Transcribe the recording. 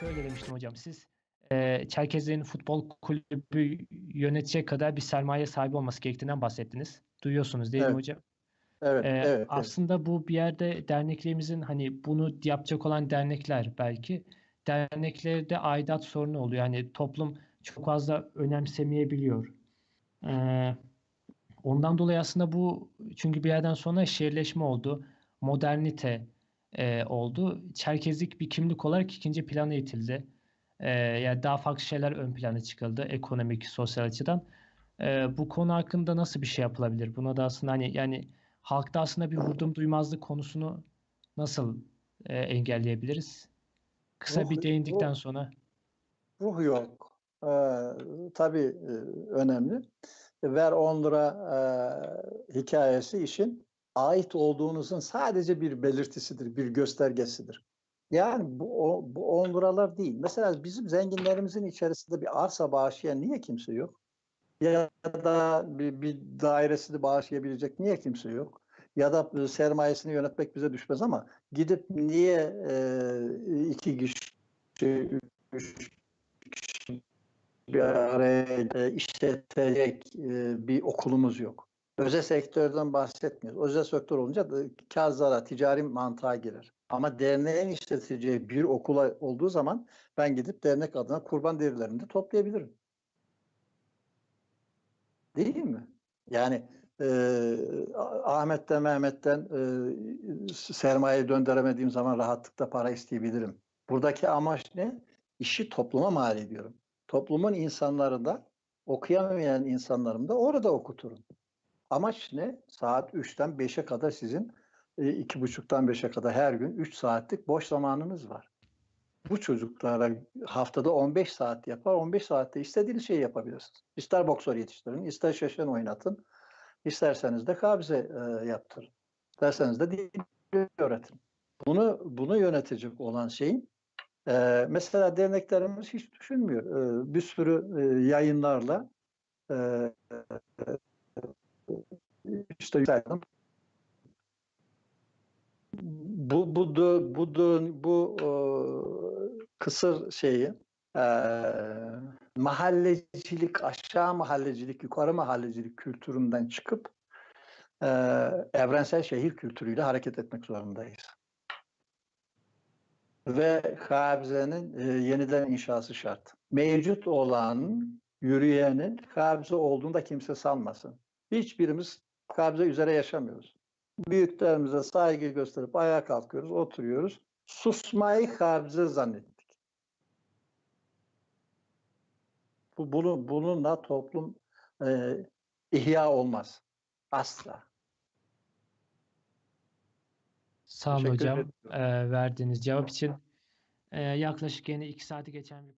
Hakim Hocam siz e, Çerkezlerin futbol kulübü yönetecek kadar bir sermaye sahibi olması gerektiğinden bahsettiniz. Duyuyorsunuz değil mi Evet. hocam? Evet, Ee, evet, evet. aslında bu bir yerde derneklerimizin hani bunu yapacak olan dernekler belki derneklerde aidat sorunu oluyor. Hani toplum çok fazla önemsemeyebiliyor. Ee, ondan dolayı aslında bu çünkü bir yerden sonra şehirleşme oldu, modernite e, oldu. Çerkezlik bir kimlik olarak ikinci plana itildi. Ee, yani daha farklı şeyler ön plana çıkıldı ekonomik, sosyal açıdan. Ee, bu konu hakkında nasıl bir şey yapılabilir? Buna da aslında hani yani halkta aslında bir vurdum duymazlık konusunu nasıl e, engelleyebiliriz? Kısa Ruh- bir değindikten ruh- sonra. Ruh yok. Ee, tabii e, önemli. Ver 10 lira e, hikayesi işin ait olduğunuzun sadece bir belirtisidir, bir göstergesidir. Yani bu, o, bu 10 liralar değil. Mesela bizim zenginlerimizin içerisinde bir arsa bağışlayan niye kimse yok? Ya da bir, bir dairesini bağışlayabilecek niye kimse yok? Ya da sermayesini yönetmek bize düşmez ama gidip niye e, iki kişi, üç kişi bir araya e, işletecek e, bir okulumuz yok. Özel sektörden bahsetmiyoruz. Özel sektör olunca da kar zarar, ticari mantığa girer. Ama derneğin işleteceği bir okula olduğu zaman ben gidip dernek adına kurban derilerini de toplayabilirim. Değil mi? Yani e, Ahmet'ten Mehmet'ten e, sermaye döndüremediğim zaman rahatlıkla para isteyebilirim. Buradaki amaç ne? İşi topluma mal ediyorum. Toplumun insanları da okuyamayan insanlarım da orada okuturum. Amaç ne? Saat 3'ten 5'e kadar sizin e, iki buçuktan 5'e kadar her gün 3 saatlik boş zamanınız var. Bu çocuklara haftada 15 saat yapar. 15 saatte istediğiniz şeyi yapabilirsiniz. İster boksör yetiştirin, ister şaşen oynatın, isterseniz de kabze e, yaptırın. İsterseniz de dil öğretin. Bunu bunu yönetecek olan şeyin e, mesela derneklerimiz hiç düşünmüyor. E, bir sürü e, yayınlarla e, işte yükseldim. Bu bu bu bu, bu, e, kısır şeyi e, mahallecilik, aşağı mahallecilik, yukarı mahallecilik kültüründen çıkıp e, evrensel şehir kültürüyle hareket etmek zorundayız. Ve kabzenin e, yeniden inşası şart. Mevcut olan yürüyenin kabze olduğunda kimse sanmasın. Hiçbirimiz kabze üzere yaşamıyoruz. Büyüklerimize saygı gösterip ayağa kalkıyoruz, oturuyoruz. Susmayı kabze zannettik. Bu, bunu, bununla toplum e, ihya olmaz. Asla. Sağ olun Teşekkür hocam e, verdiğiniz cevap için. E, yaklaşık yine iki saati geçen bir